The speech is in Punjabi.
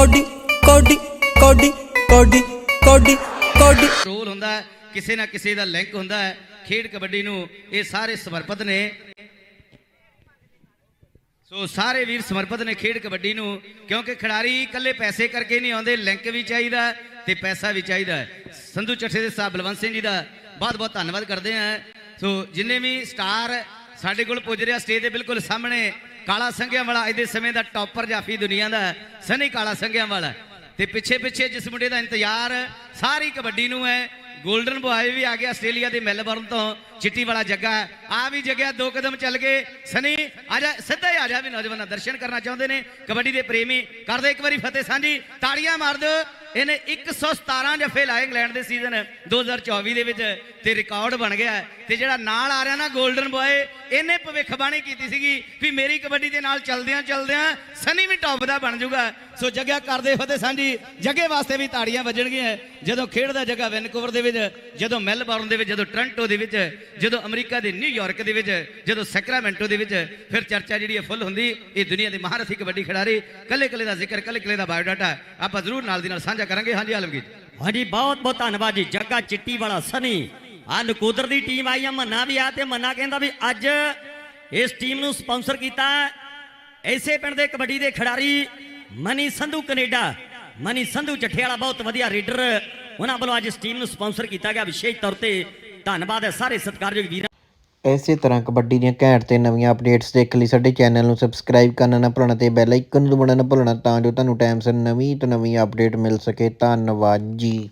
ਕੋਡੀ ਕੋਡੀ ਕੋਡੀ ਕੋਡੀ ਕੋਡੀ ਕੋਡੀ। ਰੋਲ ਹੁੰਦਾ ਹੈ, ਕਿਸੇ ਨਾ ਕਿਸੇ ਦਾ ਲਿੰਕ ਹੁੰਦਾ ਹੈ। ਖੇਡ ਕਬੱਡੀ ਨੂੰ ਇਹ ਸਾਰੇ ਸਮਰਪਿਤ ਨੇ। ਸੋ ਸਾਰੇ ਵੀਰ ਸਮਰਪਿਤ ਨੇ ਖੇਡ ਕਬੱਡੀ ਨੂੰ, ਕਿਉਂਕਿ ਖਿਡਾਰੀ ਇਕੱਲੇ ਪੈਸੇ ਕਰਕੇ ਨਹੀਂ ਆਉਂਦੇ, ਲਿੰਕ ਵੀ ਚਾਹੀਦਾ ਤੇ ਪੈਸਾ ਵੀ ਚਾਹੀਦਾ ਸੰਧੂ ਚੱਠੇ ਦੇ ਸਾਹਿਬ ਬਲਵੰਤ ਸਿੰਘ ਜੀ ਦਾ ਬਹੁਤ ਬਹੁਤ ਧੰਨਵਾਦ ਕਰਦੇ ਹਾਂ। ਸੋ ਜਿੰਨੇ ਵੀ ਸਟਾਰ ਸਾਡੇ ਕੋਲ ਪੁੱਜ ਰਿਹਾ ਸਟੇਜ ਦੇ ਬਿਲਕੁਲ ਸਾਹਮਣੇ। ਕਾਲਾ ਸੰਘਿਆਂ ਵਾਲਾ ਅੱਜ ਦੇ ਸਮੇਂ ਦਾ ਟੌਪਰ ਜਾਫੀ ਦੁਨੀਆ ਦਾ ਸਨੀ ਕਾਲਾ ਸੰਘਿਆਂ ਵਾਲਾ ਤੇ ਪਿੱਛੇ ਪਿੱਛੇ ਜਿਸ ਮੁੰਡੇ ਦਾ ਇੰਤਜ਼ਾਰ, ਸਾਰੀ ਕਬੱਡੀ ਨੂੰ ਹੈ। 골ਡਨ ਬੁਆਏ ਵੀ ਆ ਗਿਆ ਆਸਟ੍ਰੇਲੀਆ ਦੇ ਮੈਲਬਰਨ ਤੋਂ, ਚਿੱਟੀ ਵਾਲਾ ਜੱਗਾ ਆ ਵੀ ਜੱਗਿਆ ਦੋ ਕਦਮ ਚੱਲ ਗਏ। ਸਨੀ, ਆ ਜਾ, ਸਿੱਧਾ ਹੀ ਆ ਜਾ ਵੀ ਨੌਜਵਾਨਾਂ ਦਰਸ਼ਨ ਕਰਨਾ ਚਾਹੁੰਦੇ ਨੇ। ਕਬੱਡੀ ਦੇ ਪ੍ਰੇਮੀ ਕਰਦੇ ਇੱਕ ਵਾਰੀ ਫਤਿਹ, ਸਾਂਝੀ। ਤਾੜੀਆਂ ਮਾਰ ਦਿਓ। ਇਹਨੇ 117 ਜਫੇ ਲਾਏ ਇੰਗਲੈਂਡ ਦੇ ਸੀਜ਼ਨ 2024 ਦੇ ਵਿੱਚ ਤੇ ਰਿਕਾਰਡ ਬਣ ਗਿਆ ਤੇ ਜਿਹੜਾ ਨਾਲ ਆ ਰਿਹਾ ਨਾ 골ਡਨ ਬੁਆਏ, ਇਹਨੇ ਭਵਿੱਖਬਾਣੀ ਕੀਤੀ ਸੀਗੀ ਵੀ ਮੇਰੀ ਕਬੱਡੀ ਦੇ ਨਾਲ ਚੱਲਦਿਆਂ ਚੱਲਦਿਆਂ ਸਨੀ ਵੀ ਟੌਪ ਦਾ ਬਣ ਜਾਊਗਾ। ਸੋ ਜੱਗਾ ਕਰਦੇ ਫਤਿਹ ਸਾਂਝੀ ਜੱਗੇ ਵਾਸਤੇ ਵੀ ਤਾੜੀਆਂ ਵੱਜਣਗੀਆਂ। ਜਦੋਂ ਖੇਡਦਾ ਜੱਗਾ ਵੈਨਕੂਵਰ ਦੇ ਵਿੱਚ, ਜਦੋਂ ਮੈਲਬੌਰਨ ਦੇ ਵਿੱਚ, ਜਦੋਂ ਟੋਰਾਂਟੋ ਦੇ ਵਿੱਚ, ਜਦੋਂ ਅਮਰੀਕਾ ਦੇ ਨਿਊਯਾਰਕ ਦੇ ਵਿੱਚ, ਜਦੋਂ ਸੈਕਰਾਮੈਂਟੋ ਦੇ ਵਿੱਚ, ਫਿਰ ਚਰਚਾ ਜਿਹੜੀ ਹੈ ਫੁੱਲ ਹੁੰਦੀ, ਇਹ ਦੁਨੀਆ ਦੇ ਮਹਾਰਥੀ ਕਬੱਡੀ ਖਿਡਾਰੀ ਕੱਲੇ ਕੱਲੇ ਦਾ ਜ਼ਿਕਰ ਕੱਲੇ ਕੱਲੇ ਦਾ ਬਾਇਓਡਾਟਾ, ਆਪਾਂ ਜ਼ਰੂਰ ਨਾਲ ਦੀ ਨਾਲ ਸਾਂਝਾ ਕਰਾਂਗੇ। ਹਾਂਜੀ, ਆਲਮਗੀਰ। ਹਾਂਜੀ ਬਹੁਤ ਬਹੁਤ ਧੰਨਵਾਦ ਜੀ। ਜੱਗਾ ਚਿੱਟੀ ਵਾਲਾ ਸਨੀ। ਆ ਨਕੋਦਰ ਦੀ ਟੀਮ ਆਈ ਆ, ਮੰਨਾ ਵੀ ਆ ਤੇ ਮੰਨਾ ਕਹਿੰਦਾ ਵੀ ਅੱਜ ਇਸ ਟੀਮ ਨੂੰ ਸਪਾਂਸਰ ਕੀਤਾ ਐਸੇ ਪਿੰਡ ਦੇ ਕਬੱਡੀ ਦੇ ਖਿਡਾਰੀ ਮਨੀ ਸੰਧੂ ਕੈਨੇਡਾ, ਮਨੀ ਸੰਧੂ ਜੱਠੇ ਬਹੁਤ ਵਧੀਆ ਰੀਡਰ ਉਹਨਾਂ ਵੱਲੋਂ ਅੱਜ ਇਸ ਟੀਮ ਨੂੰ ਸਪਾਂਸਰ ਕੀਤਾ ਗਿਆ। ਵਿਸ਼ੇਸ਼ ਤੌਰ ਤੇ ਧੰਨਵਾਦ ਹੈ ਸਾਰੇ ਸਤਿਕਾਰਯੋਗ ਵੀਰਾਂ ਇਸੇ ਤਰ੍ਹਾਂ ਕਬੱਡੀ ਦੀਆਂ ਘੈਂਟ ਤੇ ਨਵੀਆਂ ਅਪਡੇਟਸ ਦੇਖਣ ਲਈ ਸਾਡੇ ਚੈਨਲ ਨੂੰ ਸਬਸਕ੍ਰਾਈਬ ਕਰਨਾ ਨਾ ਭੁੱਲਣਾ ਤੇ ਬੈਲ ਆਈਕਨ ਨੂੰ ਦਬਾਉਣਾ ਨਾ ਭੁੱਲਣਾ ਤਾਂ ਜੋ ਤੁਹਾਨੂੰ ਟਾਈਮ ਸਿਰ ਨਵੀਂ ਤੋਂ ਨਵੀਂ ਅਪਡੇਟ ਮਿਲ ਸਕੇ। ਧੰਨਵਾਦ ਜੀ।